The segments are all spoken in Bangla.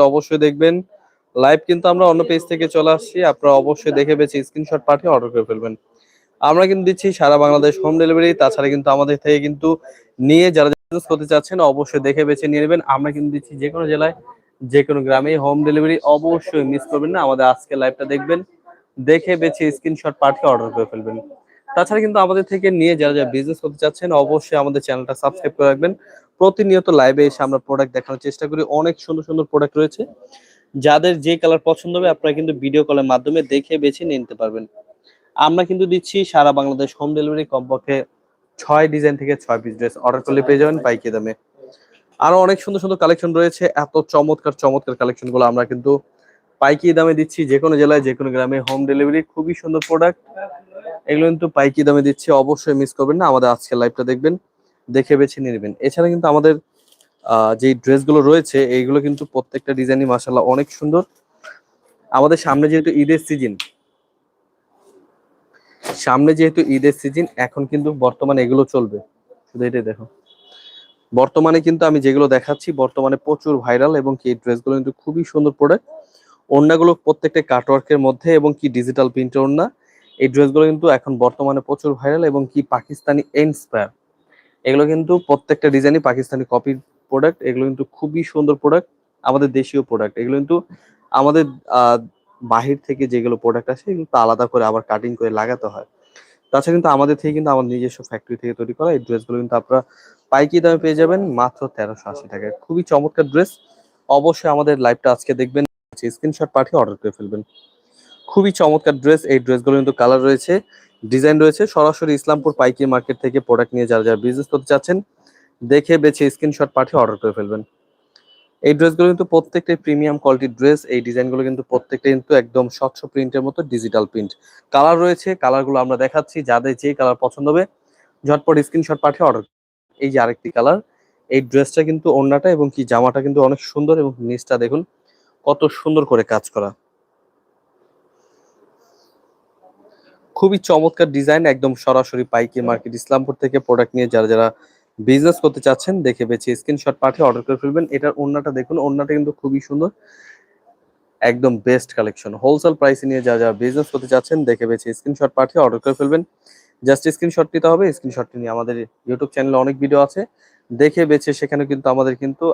লাইভটা অবশ্যই দেখবেন। লাইভ কিন্তু আমরা অন্য পেজ থেকে চলে আসছি। আপনারা অবশ্যই দেখে বেছে স্ক্রিনশট পাঠিয়ে অর্ডার করে ফেলবেন। আমরা কিন্তু দিচ্ছি সারা বাংলাদেশ হোম ডেলিভারি তাছাড়া কিন্তু আমাদের থেকে কিন্তু নিয়ে যারা বিজনেস করতে চাচ্ছেন, অবশ্যই দেখে বেছে নিয়ে নেবেন। আমরা কিন্তু দিচ্ছি যে কোনো জেলায়, যে কোনো গ্রামে হোম ডেলিভারি অবশ্যই মিস করবেন না। আমাদের আজকে লাইভটা দেখবেন। দেখে বেছে স্ক্রিনশট পাঠিয়ে অর্ডার করে ফেলবেন। তাছাড়া কিন্তু আমাদের থেকে নিয়ে যারা যারা বিজনেস করতে চাচ্ছেন, অবশ্যই আমাদের চ্যানেলটা সাবস্ক্রাইব করে রাখবেন। প্রতিনিয়ত লাইভে এসে আমরা প্রোডাক্ট দেখানোর চেষ্টা করি। অনেক সুন্দর সুন্দর প্রোডাক্ট রয়েছে। যাদের যে কালার পছন্দ হবে আপনারা কিন্তু ভিডিও কলের মাধ্যমে দেখে বেছে নিতে পারবেন। আমরা কিন্তু দিচ্ছি সারা বাংলাদেশ হোম ডেলিভারি কমপক্ষে ছয় ডিজাইন থেকে ছয় পিস ড্রেস অর্ডার করলে পেয়ে যাবেন পাইকি দামে। আরও অনেক সুন্দর সুন্দর কালেকশন রয়েছে। এত চমৎকার চমৎকার কালেকশনগুলো আমরা কিন্তু পাইকি দামে দিচ্ছি যে কোনো জেলায় যে কোনো গ্রামে। হোম ডেলিভারি খুবই সুন্দর প্রোডাক্ট এগুলো কিন্তু পাইকি দামে দিচ্ছি। অবশ্যই মিস করবেন না। আমাদের আজকের লাইভটা দেখবেন। দেখে বেছে নেবেন। এছাড়া কিন্তু আমাদের যে ড্রেসগুলো রয়েছে, এইগুলো কিন্তু প্রত্যেকটা ডিজাইনই মাসাল্লাহ অনেক সুন্দর। আমাদের সামনে যেহেতু ঈদের সিজন, সামনে যেহেতু ঈদের সিজন, এখন কিন্তু বর্তমানে এগুলো চলবে। শুধু এটাই দেখো। বর্তমানে কিন্তু আমি যেগুলো দেখাচ্ছি, বর্তমানে প্রচুর ভাইরাল এবং কি ড্রেসগুলো কিন্তু খুবই সুন্দর প্রোডাক্ট ওড়নাগুলো প্রত্যেকটা কাটওয়ার্কের মধ্যে এবং কি ডিজিটাল প্রিন্টের ওড়না। এই ড্রেসগুলো কিন্তু এখন বর্তমানে প্রচুর ভাইরাল এবং কি পাকিস্তানি ইন্সপায়ার এগুলো কিন্তু প্রত্যেকটা ডিজাইনই পাকিস্তানি কপির প্রোডাক্ট এগুলো কিন্তু খুবই সুন্দর প্রোডাক্ট আমাদের দেশীয় প্রোডাক্ট এগুলো কিন্তু আমাদের বাহির থেকে যেগুলো প্রোডাক্ট আসে, এগুলো আলাদা করে আবার কাটিং করে লাগাতে হয়। তাছাড়া কিন্তু আমাদের থেকে কিন্তু আমাদের নিজস্ব ফ্যাক্টরি থেকে তৈরি করা এই ড্রেসগুলো কিন্তু আপনারা পাইকি দামে পেয়ে যাবেন মাত্র তেরোশো আশি টাকায় খুবই চমৎকার ড্রেস অবশ্যই আমাদের লাইভটা আজকে দেখবেন স্ক্রিনশট পাঠিয়ে অর্ডার করে ফেলবেন। খুবই চমৎকার ড্রেস এই ড্রেসগুলো কিন্তু কালার রয়েছে। ডিজাইন রয়েছে। সরাসরি ইসলামপুর পাইকি মার্কেট থেকে প্রোডাক্ট নিয়ে যারা যারা বিজনেস করতে চাচ্ছেন, দেখে, বেছে স্ক্রিনশট পাঠিয়ে অর্ডার করে ফেলবেন। এই ড্রেসগুলো কিন্তু প্রত্যেকটাই প্রিমিয়াম কোয়ালিটির ড্রেস এই ডিজাইনগুলো কিন্তু প্রত্যেকটা কিন্তু একদম স্বচ্ছ প্রিন্টের মতো ডিজিটাল প্রিন্ট কালার রয়েছে কালারগুলো আমরা দেখাচ্ছি, যাদের যে কালার পছন্দ হবে, ঝটপট স্ক্রিনশট পাঠিয়ে অর্ডার এই যে আরেকটি কালার এই ড্রেসটা কিন্তু ওড়নাটা এবং কি জামাটা কিন্তু অনেক সুন্দর এবং নিচটা দেখুন, কত সুন্দর করে কাজ করা। খুবই চমৎকার ডিজাইন একদম সরাসরি পাইকি মার্কেট, ইসলামপুর থেকে প্রোডাক্ট নিয়ে যারা যারা বিজনেস করতে চাচ্ছেন, দেখে বেছে স্ক্রিনশট পাঠিয়ে অর্ডার করে ফেলবেন। এটার ওড়নাটা দেখুন, ওড়নাটা কিন্তু খুবই সুন্দর। একদম বেস্ট কালেকশন হোলসেল প্রাইসে নিয়ে যা যা বিজনেস করতে চাচ্ছেন, দেখে বেছে স্ক্রিনশট পাঠিয়ে অর্ডার করে ফেলবেন। জাস্ট স্ক্রিনশট নিতে হবে স্ক্রিনশটটি নিয়ে আমাদের ইউটিউব চ্যানেলে অনেক ভিডিও আছে। দেখে বেছে সেখানে কিন্তু আমাদের কিন্তু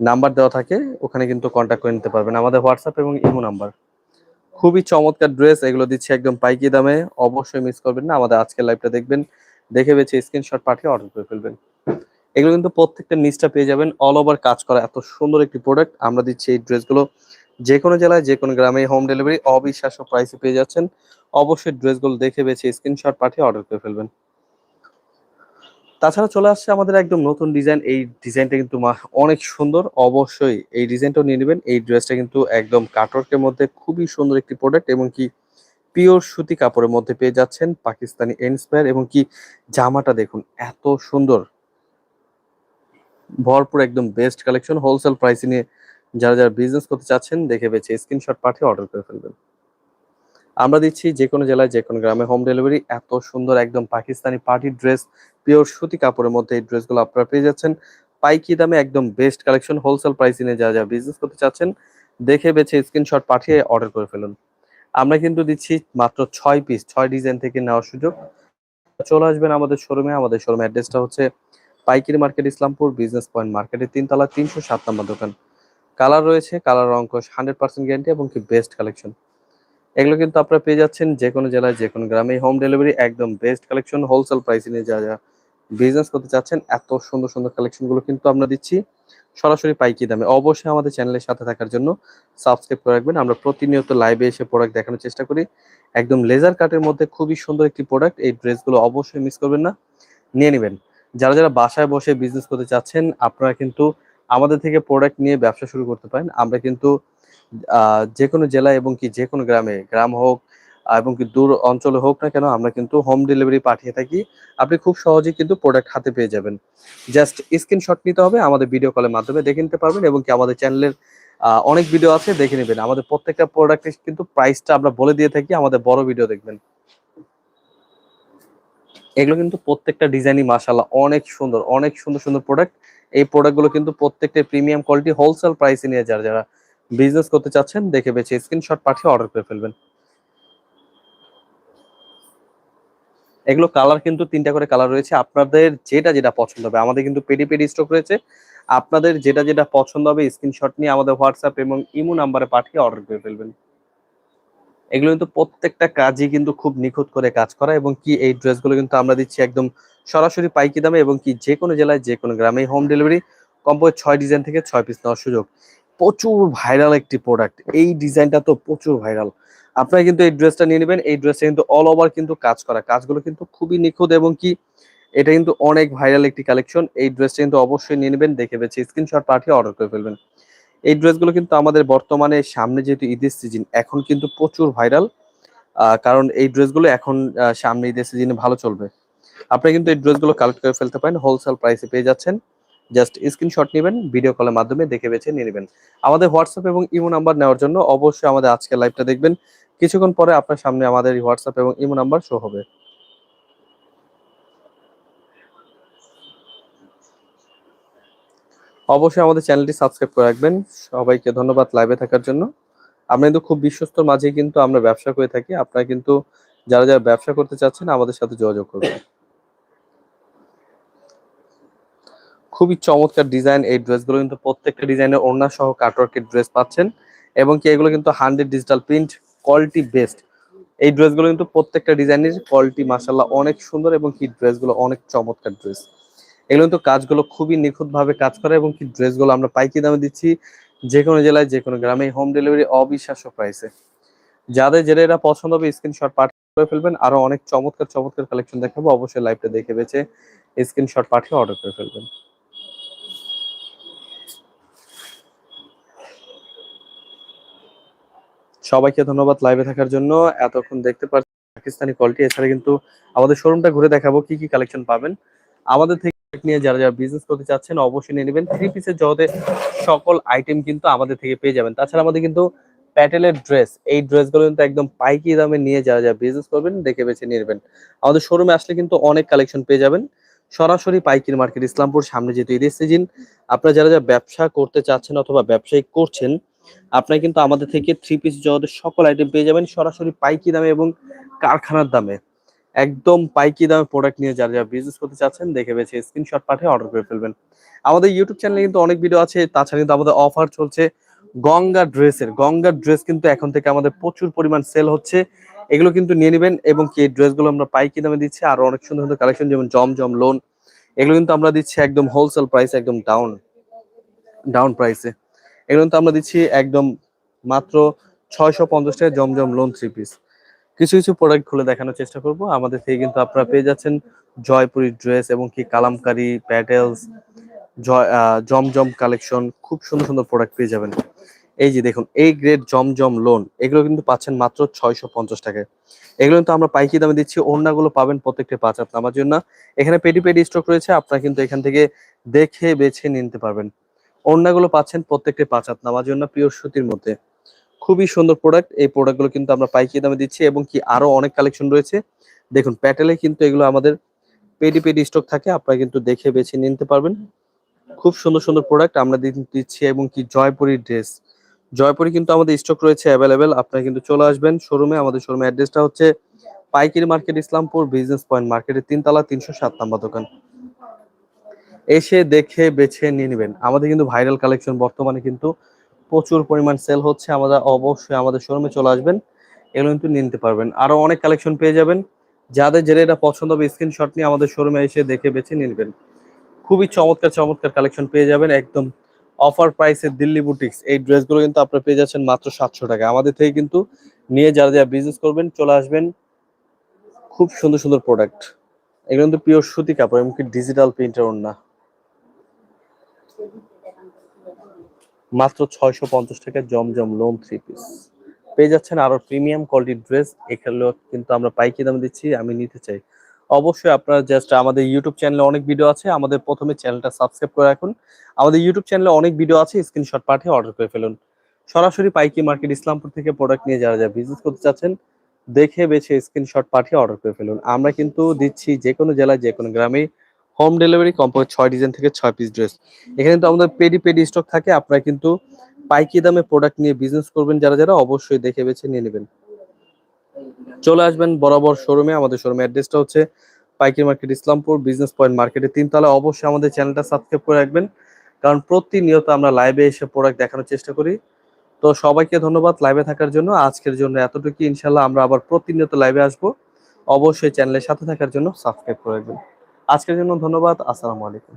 নাম্বার দেওয়া থাকে, ওখানে কিন্তু কন্ট্যাক্ট করে নিতে পারবেন। আমাদের হোয়াটসঅ্যাপ এবং ইমো নাম্বার খুবই চমৎকার ড্রেস, এগুলো দিচ্ছে একদম পাইকি দামে। অবশ্যই মিস করবেন না, আমাদের আজকের লাইভটা দেখবেন। দেখে বেছে স্ক্রিনশট পাঠিয়ে অর্ডার করে ফেলবেন। এগুলো কিন্তু প্রত্যেকটা নিচটা পেয়ে যাবেন। অল ওভার কাজ করা এত সুন্দর একটি প্রোডাক্ট আমরা দিচ্ছি এই ড্রেসগুলো যে কোনো জেলায় যে কোনো গ্রামে হোম ডেলিভারি অবিশ্বাস্য প্রাইসে পেয়ে যাচ্ছেন। অবশ্যই ড্রেসগুলো দেখে বেছে স্ক্রিনশট পাঠিয়ে অর্ডার করে ফেলবেন। তাছাড়া চলে আসছে আমাদের একদম নতুন ডিজাইন এই ডিজাইনটা কিন্তু অনেক সুন্দর। অবশ্যই এই ডিজাইনটাও নিয়ে নেবেন। এই ড্রেসটা কিন্তু একদম কাটওয়ার্কের মধ্যে খুবই সুন্দর একটি প্রোডাক্ট এবং কি পিওর সুতি কাপড়ের মধ্যে পেয়ে যাচ্ছেন পাকিস্তানি ইন্সপায়ার এবং কি জামাটা দেখুন, এত সুন্দর। ভরপুর একদম বেস্ট কালেকশন হোলসেল প্রাইসে নিয়ে যারা যারা বিজনেস করতে চাচ্ছেন, দেখে বেছে স্ক্রিনশট পাঠিয়ে অর্ডার করে ফেলবেন। আমরা দিচ্ছি যে কোনো জেলায়, যে কোনো গ্রামে হোম ডেলিভারি এত সুন্দর একদম পাকিস্তানি পার্টি ড্রেস পিওর সুতি কাপড়ের মধ্যে এই ড্রেসগুলো আপনারা পেয়ে যাচ্ছেন। পাইকি দামে একদম বেস্ট কালেকশন হোলসেল প্রাইসে নিয়ে যা যারা বিজনেস করতে চাচ্ছেন, দেখে বেছে স্ক্রিনশট পাঠিয়ে অর্ডার করে ফেলুন। আমরা কিন্তু দিচ্ছি মাত্র ছয় পিস ছয় ডিজাইন থেকে নেওয়ার সুযোগ। চলে আসবেন আমাদের শোরুমে আমাদের শোরুম অ্যাড্রেসটা হচ্ছে পাইকারি মার্কেট, ইসলামপুর বিজনেস পয়েন্ট মার্কেটের তিনতলা, তিনশো সাত নম্বর দোকান। কালার রয়েছে কালার অঙ্ক হান্ড্রেড পার্সেন্ট গ্যারান্টি এবং কি বেস্ট কালেকশন এগুলো কিন্তু আপনারা পেয়ে যাচ্ছেন যে কোনো জেলায় যে কোনো গ্রামে। হোম ডেলিভারি একদম বেস্ট কালেকশন হোলসেল প্রাইসে নিয়ে যা যা বিজনেস করতে চাচ্ছেন, এত সুন্দর সুন্দর কালেকশনগুলো কিন্তু আমরা দিচ্ছি সরাসরি পাইকি দামে। অবশ্যই আমাদের চ্যানেলের সাথে থাকার জন্য সাবস্ক্রাইব করে রাখবেন। আমরা প্রতিনিয়ত লাইভে এসে প্রোডাক্ট দেখানোর চেষ্টা করি। একদম লেজার কাটের মধ্যে খুবই সুন্দর একটি প্রোডাক্ট এই ড্রেসগুলো অবশ্যই মিস করবেন না। নিয়ে নেবেন। যারা যারা বাসায় বসে বিজনেস করতে চাচ্ছেন, আপনারা কিন্তু আমাদের থেকে প্রোডাক্ট নিয়ে ব্যবসা শুরু করতে পারেন। আমরা কিন্তু যে কোনো জেলায় এবং কি যে কোনো গ্রামে, গ্রাম হোক এবং কি দূর অঞ্চলে হোক না কেন আমরা কিন্তু হোম ডেলিভারি পাঠিয়ে থাকি। আপনি খুব সহজেই কিন্তু প্রোডাক্ট হাতে পেয়ে যাবেন। জাস্ট স্ক্রিনশট নিতে হবে, আমাদের ভিডিও কলের মাধ্যমে দেখে নিতে পারবেন এবং কি আমাদের চ্যানেলের অনেক ভিডিও আছে, দেখে নেবেন। আমাদের প্রত্যেকটা প্রোডাক্টের কিন্তু প্রাইসটা আমরা বলে দিয়ে থাকি, আমাদের বড় ভিডিও দেখবেন। এগুলো কিন্তু প্রত্যেকটা ডিজাইনই মাশাল্লাহ অনেক সুন্দর অনেক সুন্দর সুন্দর প্রোডাক্ট এই প্রোডাক্টগুলো কিন্তু প্রত্যেকটা প্রিমিয়াম কোয়ালিটি হোলসেল প্রাইসে নিয়ে যারা যারা বিজনেস করতে চাচ্ছেন, দেখে বেছে স্ক্রিনশট পাঠিয়ে অর্ডার করে ফেলবেন। এগুলো কালার কিন্তু তিনটা করে কালার রয়েছে। আপনাদের যেটা যেটা পছন্দ হবে, আমাদের কিন্তু পেডি পেডি স্টক রয়েছে। আপনাদের যেটা যেটা পছন্দ হবে স্ক্রিনশট নিয়ে আমাদের হোয়াটসঅ্যাপ এবং ইমো নাম্বারে পাঠিয়ে অর্ডার করে ফেলবেন। এগুলো কিন্তু প্রত্যেকটা কাজই কিন্তু খুব নিখুঁত করে কাজ করা এবং কি এই ড্রেসগুলো কিন্তু আমরা দিচ্ছি একদম সরাসরি পাইকি দামে এবং কি যে কোনো জেলায় যে কোনো গ্রামে হোম ডেলিভারি কমপক্ষে ছয় ডিজাইন থেকে ছয় পিস নেওয়ার সুযোগ। প্রচুর ভাইরাল একটি প্রোডাক্ট এই ডিজাইনটা তো প্রচুর ভাইরাল আপনারা কিন্তু এই ড্রেসটা নিয়ে নেবেন, এই ড্রেসটা কিন্তু অল ওভার কিন্তু কাজ করা। কাজগুলো কিন্তু খুবই নিখুঁত এবং কি, এটা কিন্তু অনেক ভাইরাল একটি কালেকশন এই ড্রেসটা কিন্তু অবশ্যই নিয়ে নেবেন, দেখে বেছে স্ক্রিনশট পাঠিয়ে অর্ডার করে ফেলবেন। এই ড্রেসগুলো কিন্তু আমাদের বর্তমানে সামনে যেহেতু ঈদের সিজন এখন কিন্তু প্রচুর ভাইরাল কারণ এই ড্রেসগুলো এখন সামনে ঈদের সিজনে ভালো চলবে। আপনি কিন্তু এই ড্রেসগুলো কালেক্ট করে ফেলতে পারেন হোলসেল প্রাইসে পেয়ে যাচ্ছেন। জাস্ট স্ক্রিনশট নেবেন, ভিডিও কলের মাধ্যমে দেখে বেছে নিয়ে নেবেন। আমাদের হোয়াটসঅ্যাপ এবং ইমো নাম্বার নেওয়ার জন্য অবশ্যই আমাদের আজকের লাইভটা দেখবেন। কিছুক্ষণ পরে আপনার সামনে আমাদের হোয়াটসঅ্যাপ এবং ইমো নাম্বার শো হবে। অবশ্যই আমাদের চ্যানেলটি সাবস্ক্রাইব করে রাখবেন। সবাইকে ধন্যবাদ লাইভে থাকার জন্য। আমরা কিন্তু খুব বিশ্বস্ত মাঝে কিন্তু আমরা ব্যবসা করে থাকি। আপনারা কিন্তু যারা যারা ব্যবসা করতে চাচ্ছেন আমাদের সাথে যোগাযোগ করবেন। খুবই চমৎকার ডিজাইন এই ড্রেসগুলো কিন্তু প্রত্যেকটা ডিজাইনের ওড়না সহ কাটওয়ার্কের ড্রেস পাচ্ছেন এবং কি এগুলো কিন্তু hundred digital print, quality best. এই ড্রেসগুলো কিন্তু প্রত্যেকটা ডিজাইনের কোয়ালিটি মাসাল্লাহ অনেক সুন্দর এবং কি ড্রেসগুলো অনেক চমৎকার ড্রেস। এগুলো কিন্তু কাজগুলো খুবই নিখুঁতভাবে কাজ করে এবং কি ড্রেসগুলো আমরা পাইকি দামে দিচ্ছি যে কোনো জেলায়, যে কোনো গ্রামে, হোম ডেলিভারি অবিশ্বাস্য প্রাইসে। যাদের যেটা এটা পছন্দ হবে স্ক্রিনশট পাঠিয়ে করে ফেলবেন। আরও অনেক চমৎকার চমৎকার কালেকশন দেখাবো। অবশ্যই লাইভটা দেখে বেছে স্ক্রিনশট পাঠিয়ে অর্ডার করে ফেলবেন। সবাইকে ধন্যবাদ লাইভে থাকার জন্য। এতক্ষণ দেখতে পাচ্ছি পাকিস্তানি কোয়ালিটি এছাড়া কিন্তু আমাদের শোরুমটা ঘুরে দেখাবো কি কি কালেকশন পাবেন। আমাদের থেকে নিয়ে যারা যারা বিজনেস করতে চাচ্ছেন অবশ্যই নিয়ে নেবেন। থ্রি পিসের জগতে সকল আইটেম কিন্তু আমাদের থেকে পেয়ে যাবেন। তাছাড়া আমাদের কিন্তু প্যাটেলের ড্রেস এই ড্রেসগুলো কিন্তু একদম পাইকি দামে নিয়ে যারা যারা বিজনেস করবেন, দেখে বেছে নিয়ে নেবেন। আমাদের শোরুমে আসলে কিন্তু অনেক কালেকশন পেয়ে যাবেন। সরাসরি পাইকির মার্কেট ইসলামপুর সামনে যেহেতু ঈদের সিজন আপনারা যারা যারা ব্যবসা করতে চাচ্ছেন অথবা ব্যবসায়ী করছেন আপনারা কিন্তু আমাদের থেকে থ্রি পিস জগতের সকল আইটেম পেয়ে যাবেন সরাসরি পাইকি দামে এবং কারখানার দামে। একদম পাইকি দামে প্রোডাক্ট নিয়ে যারা যারা বিজনেস করতে চাচ্ছেন, দেখে বেছে স্ক্রিনশট পাঠিয়ে অর্ডার করে ফেলবেন। আমাদের ইউটিউব চ্যানেলে কিন্তু অনেক ভিডিও আছে, তাছাড়া কিন্তু আমাদের অফার চলছে গঙ্গা ড্রেসের। গঙ্গা ড্রেস কিন্তু এখন থেকে আমাদের প্রচুর পরিমাণ সেল হচ্ছে। এগুলো কিন্তু নিয়ে নেবেন এবং কি ড্রেসগুলো আমরা পাইকি দামে দিচ্ছি, আর অনেক সুন্দর সুন্দর কালেকশন যেমন জম জম লোন এগুলো কিন্তু আমরা দিচ্ছি একদম হোলসেল প্রাইস একদম ডাউন ডাউন প্রাইসে এগুলো তো আমরা দিচ্ছি একদম মাত্র ছয়শো পঞ্চাশ টাকা জমজম লোন থ্রি পিস কিছু কিছু প্রোডাক্ট খুলে দেখানোর চেষ্টা করব। আমাদের থেকে কিন্তু আপনারা পেয়ে যাচ্ছেন জয়পুরি ড্রেস এবং কি কালামকারি প্যাটেলস জমজম কালেকশন খুব সুন্দর সুন্দর প্রোডাক্ট পেয়ে যাবেন। এই যে দেখুন এই গ্রেড জমজম লোন এগুলো কিন্তু পাচ্ছেন মাত্র ছয়শো পঞ্চাশ টাকায় এগুলো কিন্তু আমরা পাইকি দামে দিচ্ছি, ওড়নাগুলো পাবেন প্রত্যেকটা পাঁচ আপনার জন্য। এখানে পেডি পেডি স্টক রয়েছে, আপনারা কিন্তু এখান থেকে দেখে বেছে নিতে পারবেন। ওড়নাগুলো পাচ্ছেন প্রত্যেকটা পাঁচ হাত নামার জন্য পিওর সুতির মধ্যে। খুবই সুন্দর প্রোডাক্ট এই প্রোডাক্টগুলো কিন্তু আমরা পাইকি দামে দিচ্ছি এবং কি আরও অনেক কালেকশন রয়েছে। দেখুন প্যাটেলে কিন্তু এগুলো আমাদের পেডি পেডি স্টক থাকে, আপনারা কিন্তু দেখে বেছে নিতে পারবেন। খুব সুন্দর সুন্দর প্রোডাক্ট আমরা দিচ্ছি এবং কি জয়পুরি ড্রেস জয়পুরি কিন্তু আমাদের স্টক রয়েছে অ্যাভেলেবেল আপনারা কিন্তু চলে আসবেন শোরুমে আমাদের শোরুমে অ্যাড্রেসটা হচ্ছে পাইকারি মার্কেট ইসলামপুর বিজনেস পয়েন্ট মার্কেটের তিনতলা, তিনশো সাত নাম্বার দোকান। এসে দেখে বেছে নিয়ে নেবেন। আমাদের কিন্তু ভাইরাল কালেকশন বর্তমানে কিন্তু প্রচুর পরিমাণ সেল হচ্ছে। আমাদের অবশ্যই আমাদের শোরুমে চলে আসবেন, এগুলো কিন্তু নিতে পারবেন। আরও অনেক কালেকশন পেয়ে যাবেন। যাদের যেটা এটা পছন্দ হবে স্ক্রিনশট নিয়ে আমাদের শোরুমে এসে দেখে বেছে নিয়ে নেবেন। খুবই চমৎকার চমৎকার কালেকশন পেয়ে যাবেন। একদম অফার প্রাইসে দিল্লি বুটিক্স এই ড্রেসগুলো কিন্তু আপনারা পেয়ে যাচ্ছেন মাত্র সাতশো টাকা আমাদের থেকে কিন্তু নিয়ে যারা যারা বিজনেস করবেন, চলে আসবেন। খুব সুন্দর সুন্দর প্রোডাক্ট এগুলো কিন্তু পিওর সুতি কাপড়, এমনকি ডিজিটাল প্রিন্টার ওড়না। মাত্র ছয়শো পঞ্চাশ টাকা জমজম লোন থ্রি পিস পেয়ে যাচ্ছেন আরও প্রিমিয়াম কোয়ালিটির ড্রেস এখানেও কিন্তু আমরা পাইকি দামে দিচ্ছি, আমি নিতে চাই। অবশ্যই আপনারা জাস্ট আমাদের ইউটিউব চ্যানেলে অনেক ভিডিও আছে, আমাদের প্রথমে চ্যানেলটা সাবস্ক্রাইব করে রাখুন। আমাদের ইউটিউব চ্যানেলে অনেক ভিডিও আছে স্ক্রিনশট পাঠিয়ে অর্ডার করে ফেলুন। সরাসরি পাইকি মার্কেট ইসলামপুর থেকে প্রোডাক্ট নিয়ে যারা যা বিজনেস করতে চাচ্ছেন, দেখে বেছে স্ক্রিনশট পাঠিয়ে অর্ডার করে ফেলুন। আমরা কিন্তু দিচ্ছি যে কোনো জেলায়, যে কোনো গ্রামে হোম ডেলিভারি কমপক্ষে ছয় ডিজাইন থেকে ছয় পিস ড্রেস এখানে তো আমাদের পেডি পেডি স্টক থাকে, আপনারা কিন্তু পাইকি দামে প্রোডাক্ট নিয়ে বিজনেস করবেন, যারা যারা অবশ্যই দেখে বেছে নিয়ে নেবেন। চলে আসবেন বরাবর শোরুমে আমাদের শোরুমে অ্যাড্রেসটা হচ্ছে পাইকারি মার্কেট ইসলামপুর বিজনেস পয়েন্ট মার্কেটের তিনতলা, অবশ্যই আমাদের চ্যানেলটা সাবস্ক্রাইব করে রাখবেন, কারণ প্রতিনিয়ত আমরা লাইভে এসে প্রোডাক্ট দেখানোর চেষ্টা করি। তো সবাইকে ধন্যবাদ লাইভে থাকার জন্য। আজকের জন্য এতটুকু ইনশাল্লাহ আমরা আবার প্রতিনিয়ত লাইভে আসব। অবশ্যই চ্যানেলের সাথে থাকার জন্য সাবস্ক্রাইব করে রাখবেন। আজকের জন্য ধন্যবাদ আসসালামু আলাইকুম।